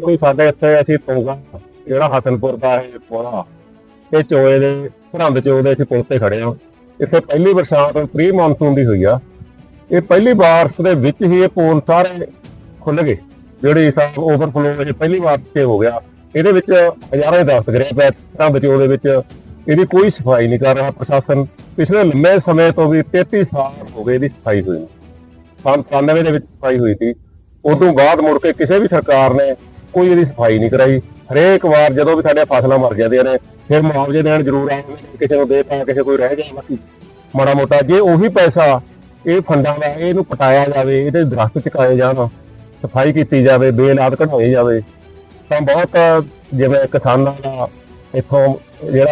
ਕੋਈ ਸਾਡੇ ਇੱਥੇ ਅਸੀਂ ਪਊਗਾ ਜਿਹੜਾ ਹਸਨਪੁਰ ਦਾ ਇਹ ਪੁਲਾ ਇਹ ਚੋਏ ਦੇ ਸਰਹੰਦ ਚੋਏ ਦੇ ਅਸੀਂ ਪੁਲ ਤੇ ਖੜੇ ਹਾਂ। ਇੱਥੇ ਪਹਿਲੀ ਬਰਸਾਤ ਪ੍ਰੀ ਮੌਨਸੂਨ ਦੀ ਹੋਈ ਆ। ਇਹ ਪਹਿਲੀ ਬਾਰਿਸ਼ ਦੇ ਵਿੱਚ ਹੀ ਇਹ ਪੋਲ ਸਾਰੇ ਖੁੱਲ ਗਏ, ਜਿਹੜੀ ਸਭ ਓਵਰਫਲੋ ਇਹ ਪਹਿਲੀ ਵਾਰ ਤੇ ਹੋ ਗਿਆ। ਇਹਦੇ ਵਿੱਚ ਹਜ਼ਾਰਾਂ ਦੇ ਦਸਤ ਕਰਿਆ ਪਿਆ ਸਰਹੰਦ ਚੋਏ ਦੇ ਵਿੱਚ ਇਹਦੀ ਕੋਈ ਸਫ਼ਾਈ ਨਹੀਂ ਕਰ ਰਿਹਾ ਪ੍ਰਸ਼ਾਸਨ। ਪਿਛਲੇ ਲੰਮੇ ਸਮੇਂ ਤੋਂ ਵੀ 33 ਸਾਲ ਹੋ ਗਏ ਇਹਦੀ ਸਫ਼ਾਈ ਹੋਈ ਨੂੰ। ਸੰਨ 97 ਦੇ ਵਿੱਚ ਸਫ਼ਾਈ ਹੋਈ ਸੀ। ਉਦੋਂ ਬਾਅਦ ਮੁੜ ਕੇ ਕਿਸੇ ਵੀ ਸਰਕਾਰ ਨੇ ਕੋਈ ਇਹਦੀ ਸਫ਼ਾਈ ਨਹੀਂ ਕਰਾਈ। ਹਰੇਕ ਵਾਰ ਜਦੋਂ ਵੀ ਸਾਡੇ ਫਸਲਾਂ ਮਰ ਜਾਂਦੀਆਂ ਨੇ, ਫਿਰ ਮੁਆਵਜ਼ੇ ਦੇਣ ਜ਼ਰੂਰ ਆਉਂਦੇ ਕਿਸੇ ਨੂੰ ਦੇ ਪਾ, ਕਿਸੇ ਕੋਈ ਰਹਿ ਗਿਆ ਬਾਕੀ। ਮਾੜਾ ਮੋਟਾ ਜੇ ਉਹੀ ਪੈਸਾ ਇਹ ਫੰਡਾਂ ਦਾ ਇਹਨੂੰ ਪਟਾਇਆ ਜਾਵੇ, ਇਹਦੇ ਦਰਖਤ ਚੁਕਾਏ ਜਾਣ, ਸਫ਼ਾਈ ਕੀਤੀ ਜਾਵੇ ਬੇਲਾਦ ਕਢਾਈ ਜਾਵੇ, ਤਾਂ ਬਹੁਤ ਜਿਵੇਂ ਕਿਸਾਨਾਂ ਦਾ ਇੱਥੋਂ ਜਿਹੜਾ